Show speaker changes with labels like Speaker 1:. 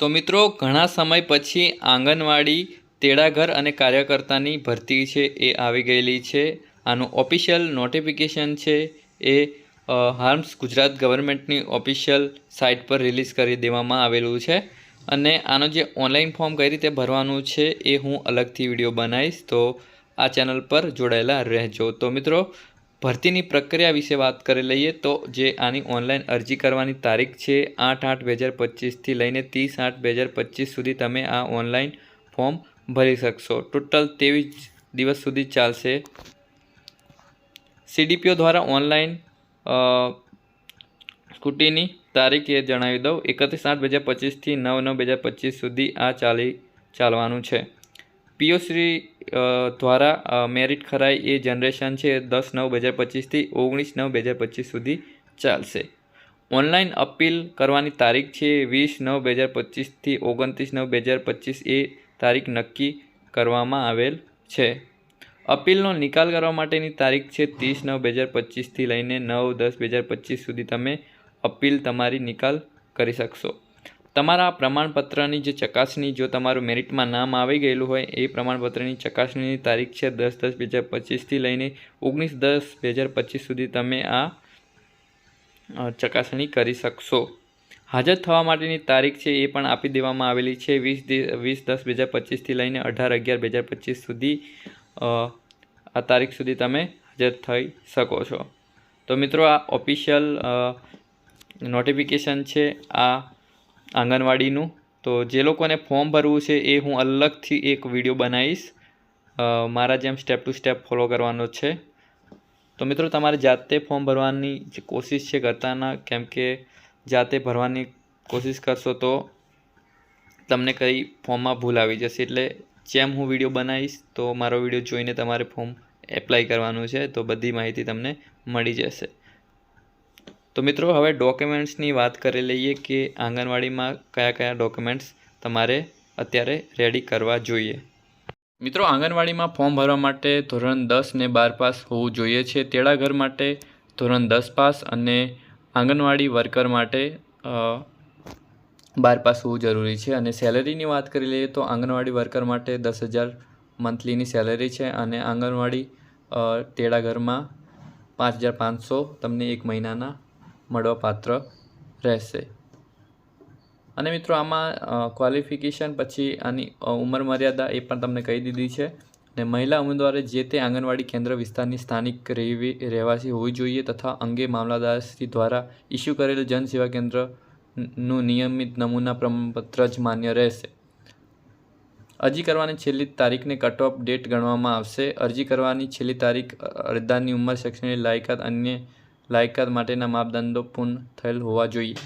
Speaker 1: તો મિત્રો, ઘણા સમય પછી આંગણવાડી, તેડાઘર અને કાર્યકર્તાની ભરતી છે એ આવી ગયેલી છે. આનું ઓફિશિયલ નોટિફિકેશન છે એ હાર્મ્સ ગુજરાત ગવર્મેન્ટની ઓફિશિયલ સાઇટ પર રિલીઝ કરી દેવામાં આવેલું છે. અને આનો જે ઓનલાઈન ફોર્મ કઈ રીતે ભરવાનું છે એ હું અલગથી વીડિયો બનાવીશ. તો આ ચેનલ પર જોડાયેલા રહેજો. તો મિત્રો ભરતીની પ્રક્રિયા વિશે વાત કરી લઈએ તો જે આની ઓનલાઈન અરજી કરવાની તારીખ છે આઠ આઠ બે હજાર પચીસથી લઈને ત્રીસ આઠ બે હજાર પચીસ સુધી તમે આ ઓનલાઈન ફોર્મ ભરી શકશો. ટોટલ ત્રેવીસ દિવસ સુધી ચાલશે. સીડીપીઓ દ્વારા ઓનલાઈન સ્કૂટીની તારીખ એ જણાવી દઉં. એકત્રીસ આઠ બે હજાર પચીસથી નવ નવ બે હજાર પચીસ સુધી આ ચાલી, ચાલવાનું છે. પીઓશ્રી દ્વારા મેરિટ ખરાઈ એ જનરેશન છે દસ નવ બે હજાર પચીસથી ઓગણીસ નવ બે હજાર પચીસ સુધી ચાલશે. ઓનલાઈન અપીલ કરવાની તારીખ છે વીસ નવ બે હજાર પચીસથી ઓગણત્રીસ નવ બે હજાર પચીસ એ તારીખ નક્કી કરવામાં આવેલ છે. અપીલનો નિકાલ કરવા માટેની તારીખ છે ત્રીસ નવ બે હજાર પચીસથી લઈને નવ દસ બે હજાર પચીસ સુધી તમે અપીલ તમારી નિકાલ કરી શકશો. તમારા પ્રમાણપત્રની જે ચકાસણી, જો તમારું મેરિટમાં નામ આવી ગયેલું હોય, એ પ્રમાણપત્રની ચકાસણીની તારીખ છે દસ દસ બે હજાર પચીસથી લઈને ઓગણીસ દસ બે હજાર પચીસ સુધી તમે આ ચકાસણી કરી શકશો. હાજર થવા માટેની તારીખ છે એ પણ આપી દેવામાં આવેલી છે. વીસ વીસ દસ બે હજાર પચીસથી લઈને અઢાર અગિયાર બે હજાર પચીસ સુધી આ તારીખ સુધી તમે હાજર થઈ શકો છો. તો મિત્રો આ ઓફિશિયલ નોટિફિકેશન છે. આ આંગણવાડીનું. તો જે લોકોને ફોર્મ ભરવું છે એ હું અલગથી એક વીડિયો બનાવીશ. મારા જેમ સ્ટેપ ટુ સ્ટેપ ફોલો કરવાનો છે. તો મિત્રો, તમારે જાતે ફોર્મ ભરવાની જે કોશિશ છે કરતાના, કેમ કે જાતે ભરવાની કોશિશ કરશો તો તમને કંઈ ફોર્મમાં ભૂલ આવી જશે. એટલે જેમ હું વીડિયો બનાવીશ, તો મારો વીડિયો જોઈને તમારે ફોર્મ એપ્લાય કરવાનું છે, તો બધી માહિતી તમને મળી જશે. તો મિત્રો હવે ડોક્યુમેન્ટ્સની વાત કરી લઈએ કે આંગણવાડીમાં કયા કયા ડોક્યુમેન્ટ્સ તમારે અત્યારે રેડી કરવા જોઈએ. મિત્રો આંગણવાડીમાં ફોર્મ ભરવા માટે ધોરણ દસ ને બાર પાસ હોવું જોઈએ છે. તેડાઘર માટે ધોરણ દસ પાસ અને આંગણવાડી વર્કર માટે બાર પાસ હોવું જરૂરી છે. અને સેલરીની વાત કરી લઈએ તો આંગણવાડી વર્કર માટે દસ હજાર મંથલીની સેલેરી છે અને આંગણવાડી અ, તેડાગરમાં પાંચ હજાર પાંચસો તમને એક મહિનાના મળવા પાત્ર રહેશે. અને મિત્રો, આમાં ક્વોલિફિકેશન પછી આની ઉંમર મર્યાદા એ પણ તમને કહી દીધી છે. અને મહિલા ઉમેદવારે જે તે આંગણવાડી કેન્દ્ર વિસ્તારની સ્થાનિક રહેવી રહેવાસી હોવી જોઈએ તથા અંગે મામલતદારશ્રી દ્વારા ઇસ્યુ કરેલ જનસેવા કેન્દ્રનું નિયમિત નમૂના પ્રમાણપત્ર જ માન્ય રહેશે. અરજી કરવાની છેલ્લી તારીખને કટ ઓફ ડેટ ગણવામાં આવશે. અરજી કરવાની છેલ્લી તારીખ અરજદારની ઉંમર, શૈક્ષણિક લાયકાત અન્ય લાયકાત માટેના માપદંડો પૂર્ણ થયેલ હોવા જોઈએ.